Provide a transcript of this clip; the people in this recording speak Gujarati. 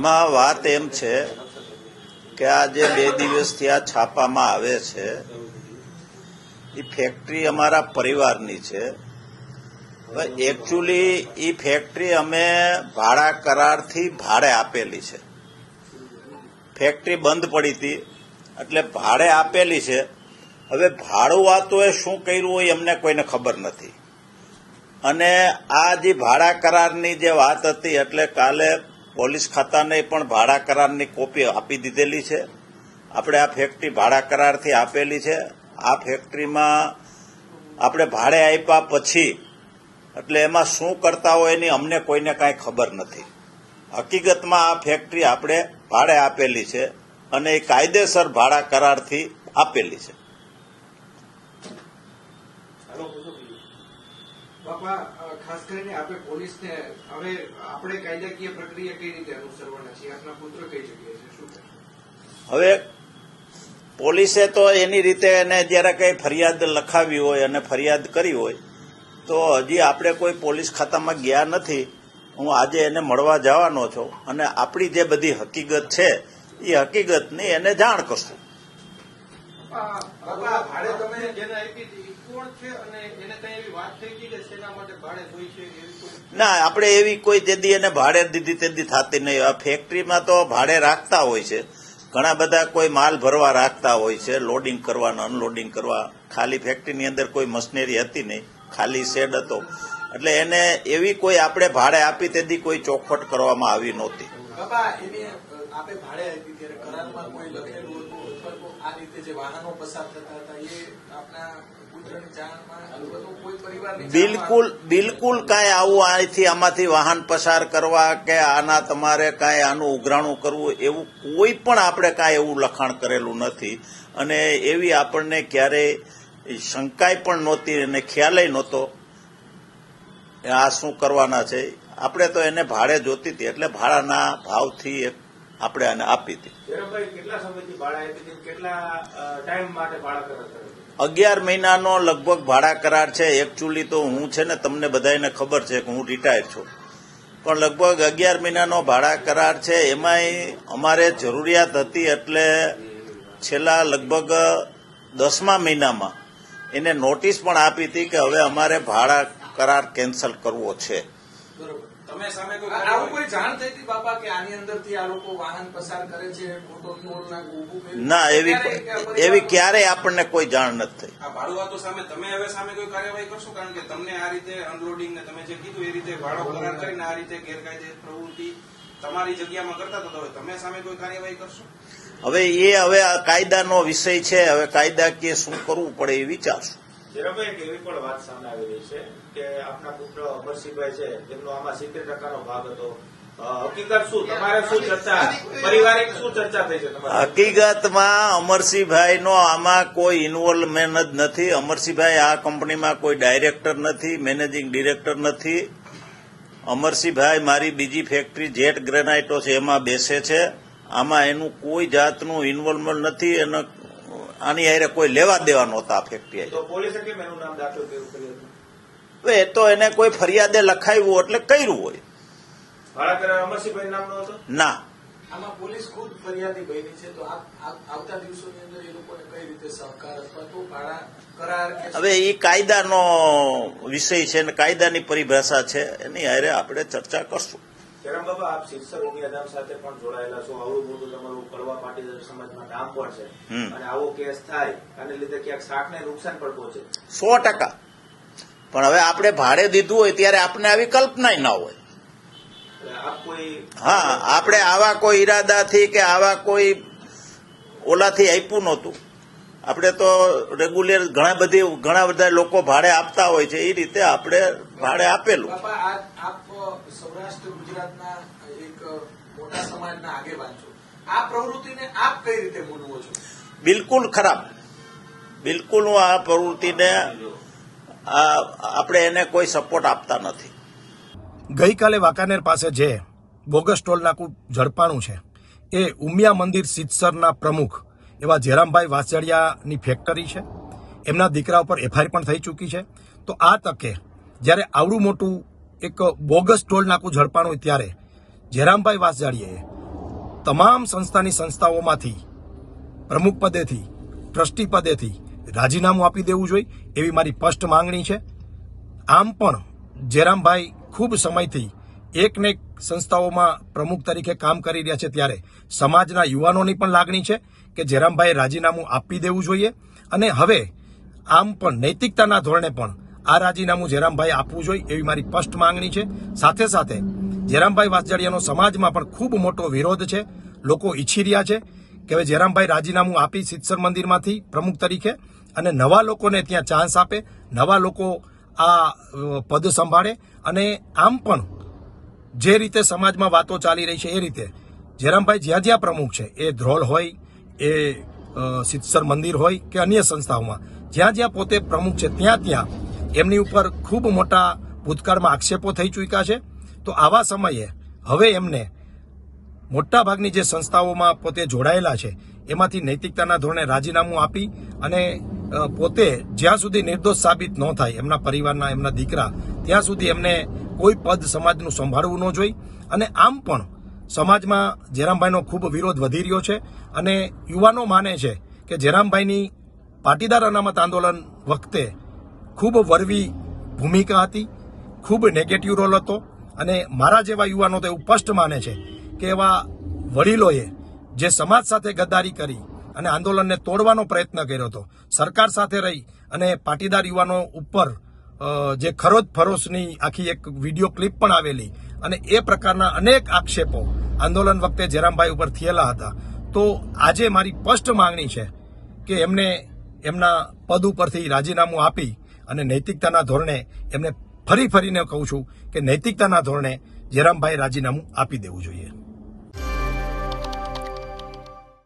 આમાં વાત એમ છે કે આ જે બે દિવસથી આ છાપામાં આવે છે એ ફેક્ટરી અમારા પરિવારની છે. એકચ્યુઅલી એ ફેક્ટરી અમે ભાડા કરારથી ભાડે આપેલી છે. ફેક્ટરી બંધ પડી હતી, એટલે ભાડે આપેલી છે. હવે ભાડું વાતોએ શું કર્યું હોય એમને કોઈને ખબર નથી. અને આ જે ભાડા કરારની જે વાત હતી, એટલે કાલે પોલીસ ખાતાને પણ ભાડા કરારની કોપી આપી દીધેલી છે. આપણે આ ફેક્ટરી ભાડા કરારથી આપેલી છે. આ ફેક્ટરીમાં આપણે ભાડે આપ્યા પછી, એટલે એમાં શું કરતા હોય એની અમને કોઈને કાંઈ ખબર નથી. હકીકતમાં આ ફેક્ટરી આપણે ભાડે આપેલી છે અને એ કાયદેસર ભાડા કરારથી આપેલી છે. બાપા ખાસ કરીને આપણે પોલીસને હવે આપણે કાયદાકીય પ્રક્રિયા કઈ રીતે અનુસરવાના છીએ? આપના પુત્ર કઈ જગ્યાએ છે? શું હવે પોલીસે તો એની રીતે એને જ્યારે કંઈ ફરિયાદ લખાવી હોય અને ફરિયાદ કરી હોય, તો હજી આપણે કોઈ પોલીસ ખાતામાં ગયા નથી. હું આજે એને મળવા જવાનો છું અને આપણી જે બધી હકીકત છે, એ હકીકતની એને જાણ કરશું. ભાડે તમે જેને આપી હતી કોણ છે અને એને કઈ એવી વાત થઈ ગઈ કે શેના માટે ભાડે જોઈ છે ના આપણે એવી કોઈ જેદી એને ભાડે દીધી તેદી થતી નહીં. આ ફેક્ટરીમાં તો ભાડે રાખતા હોય છે. ઘણા બધા કોઈ માલ ભરવા રાખતા હોય છે લોડિંગ કરવાનું અનલોડિંગ કરવા. ખાલી ફેક્ટરીની અંદર કોઈ મશીનરી હતી નહીં. ખાલી શેડ હતો. એટલે એને એવી કોઈ આપણે ભાડે આપી તેદી કોઈ ચોખવટ કરવામાં આવી નહોતી. આપે ભાડે આપી ત્યારે કરારમાં કોઈ લખેલું હતું? અથવા તો આ રીતે જે વાહનો પસાર થતા હતા, એ આપના બિલકુલ બિલકુલ કાંઈ આવું અહીંથી આમાંથી વાહન પસાર કરવા કે આના તમારે કાંઈ આનું ઉઘરાણું કરવું, એવું કોઈ પણ આપણે કાંઈ એવું લખાણ કરેલું નથી. અને એવી આપણને ક્યારેય શંકાય પણ નહોતી અને ખ્યાલય નહોતો. આ શું કરવાના છે? આપણે તો એને ભાડે જોતી હતી, એટલે ભાડાના ભાવથી એક આપણે આને આપી હતી? અગિયાર મહિનાનો લગભગ ભાડા કરાર છે. એકચ્યુઅલી તો હું છે ને તમને બધાને ખબર છે કે હું રિટાયર છું. પણ લગભગ અગિયાર મહિનાનો ભાડા કરાર છે. એમાંય અમારે જરૂરિયાત હતી એટલે છેલ્લા લગભગ દસમા મહિનામાં એને નોટિસ પણ આપી હતી કે હવે અમારે ભાડા કરાર કેન્સલ કરવો છે. તમે સામે કોઈ આવું કોઈ જાણ થઈ હતી બાપા કે આની અંદરથી આ લોકો વાહન પસાર કરે છે મોટો ટોલ ના ના એવી કે એવી ક્યારેય આપણને કોઈ જાણ નથી થઈ. આ ભાડુઆતો સામે તમે હવે સામે કોઈ કાર્યવાહી કરશો? કારણ કે તમને આ રીતે અનલોડિંગ ને તમે જે કીધું એ રીતે ભાડો કરાર કરીને આ રીતે ગેરકાયદે પ્રવૃત્તિ તમારી જગ્યામાં કરતા હતા તો હવે તમે સામે કોઈ કાર્યવાહી કરશો? હવે એ હવે આ કાયદાનો વિષય છે. હવે કાયદાકીય શું કરવું પડે એ વિચારશું. જયરામભાઈ એક એવી પણ વાત સામે આવી રહી છે કે આપના પુત્ર અમરસિંહભાઈ છે, તેમનો આમાં સિત્તેર ટકાનો ભાગ હતો. હકીકત શું? તમારે હકીકતમાં અમરસિંહભાઈનો આમાં કોઈ ઇન્વોલ્વમેન્ટ જ નથી. અમરસિંહભાઈ આ કંપનીમાં કોઈ ડાયરેક્ટર નથી મેનેજિંગ ડિરેક્ટર નથી. અમરસિંહભાઈ મારી બીજી ફેક્ટરી જેટ ગ્રેનાઇટો છે એમાં બેસે છે. આમાં એનું કોઈ જાતનું ઇન્વોલ્વમેન્ટ નથી. અને આની હારે કોઈ લેવા દેવા નહોતા ફેક્ટરી એ તો એને કોઈ ફરિયાદે લખાવ્યું એટલે કર્યું હોય. ના. આમાં પોલીસ ખુદ ફરિયાદી બની છે તો આપ- આપ- આવતા દિવસોની અંદર એ લોકોને કઈ રીતે સહકાર અથવા તો ભાડા કરાર હવે એ કાયદાનો વિષય છે અને કાયદાની પરિભાષા છે એની હારે આપણે ચર્ચા કરશું. જયરામ બાબા આપ શિક્ષક ઉમિયાધામ સાથે પણ જોડાયેલા છો. આવું મોટું તમારું કડવા પાટીદાર સમાજમાં કામ પણ છે. અને આવો કેસ થાય આને લીધે ક્યાંક શાકને નુકસાન પણ પહોંચે. સો ટકા. પણ હવે આપણે ભાડે દીધું હોય ત્યારે આપણે આવી કલ્પનાય ના હોય. હા આપણે આવા કોઈ ઈરાદાથી કે આવા કોઈ ઓલાથી આપ્યું નહોતું. આપણે તો રેગ્યુલર ઘણા બધી ઘણા બધા લોકો ભાડે આપતા હોય છે એ રીતે આપણે ભાડે આપેલું. આપ સૌરાષ્ટ્ર ગુજરાતના એક મોટા સમાજના આગેવાન છો. આ પ્રવૃત્તિને આપ કઈ રીતે મૂલવો છો? બિલકુલ ખરાબ. બિલકુલ હું આ પ્રવૃત્તિને આ આપણે એને કોઈ સપોર્ટ આપતા નથી. ગઈકાલે વાંકાનેર પાસે જે બોગસ ટોલ નાકું ઝડપાણું છે એ ઉમિયા મંદિર સિત્સરના પ્રમુખ એવા જેરામભાઈ વાસડિયાની ફેક્ટરી છે. એમના દીકરા ઉપર એફઆઈઆર પણ થઈ ચૂકી છે. તો આ તકે જ્યારે આવડું મોટું એક બોગસ ટોલ નાકું ઝડપાણું હોય ત્યારે જેરામભાઈ વાસજાડીએ તમામ સંસ્થાની સંસ્થાઓમાંથી પ્રમુખ પદેથી, ટ્રસ્ટી પદેથી રાજીનામું આપી દેવું જોઈએ એવી મારી સ્પષ્ટ માંગણી છે. આમ પણ જયરામભાઈ ખૂબ સમયથી એકને એક સંસ્થાઓમાં પ્રમુખ તરીકે કામ કરી રહ્યા છે ત્યારે સમાજના યુવાનોની પણ લાગણી છે. કે જયરામભાઈએ રાજીનામું આપી દેવું જોઈએ. અને હવે આમ પણ નૈતિકતાના ધોરણે પણ આ રાજીનામું જયરામભાઈ આપવું જોઈએ એવી મારી સ્પષ્ટ માંગણી છે. સાથે સાથે જયરામભાઈ વાસજાડિયાનો સમાજમાં પણ ખૂબ મોટો વિરોધ છે. લોકો ઈચ્છી રહ્યા છે કે હવે જયરામભાઈ રાજીનામું આપી સિત્સર મંદિરમાંથી પ્રમુખ તરીકે અને નવા લોકોને ત્યાં ચાન્સ આપે, નવા લોકો આ પદ સંભાળે અને આમ પણ જે રીતે સમાજમાં વાતો ચાલી રહી છે એ રીતે જયરામભાઈ જ્યાં જ્યાં પ્રમુખ છે એ ધ્રોલ હોય એ સિદ્ધસર મંદિર હોય કે અન્ય સંસ્થાઓમાં, જ્યાં જ્યાં પોતે પ્રમુખ છે, ત્યાં ત્યાં એમની ઉપર ખૂબ મોટા ભૂતકાળમાં આક્ષેપો થઈ ચૂક્યા છે. તો આવા સમયે હવે એમને મોટાભાગની જે સંસ્થાઓમાં પોતે જોડાયેલા છે, એમાંથી નૈતિકતાના ધોરણે રાજીનામું આપી અને પોતે જ્યાં સુધી નિર્દોષ સાબિત ન થાય, એમના પરિવારના, એમના દીકરા, ત્યાં સુધી એમને કોઈ પદ સમાજનું સંભાળવું ન જોઈએ અને આમ પણ સમાજમાં જયરામભાઈનો ખૂબ વિરોધ વધી રહ્યો છે અને યુવાનો માને છે કે જયરામભાઈની પાટીદાર અનામત આંદોલન વખતે ખૂબ વરવી ભૂમિકા હતી, ખૂબ નેગેટિવ રોલ હતો અને મારા જેવા યુવાનો તો એવું સ્પષ્ટ માને છે કે એવા વડીલોએ જે સમાજ સાથે ગદ્દારી કરી અને આંદોલનને તોડવાનો પ્રયત્ન કર્યો હતો, સરકાર સાથે રહી અને પાટીદાર યુવાનો ઉપર જે ખરોજ ફરોશની આખી એક વીડિયો ક્લિપ પણ આવેલી અને એ પ્રકારના અનેક આક્ષેપો આંદોલન વખતે જયરામભાઈ ઉપર થયેલા હતા. તો આજે મારી સ્પષ્ટ માંગણી છે કે એમને એમના પદ ઉપરથી રાજીનામું આપી અને નૈતિકતાના ધોરણે એમને ફરી ફરીને કહું છું કે નૈતિકતાના ધોરણે જયરામભાઈ રાજીનામું આપી દેવું જોઈએ.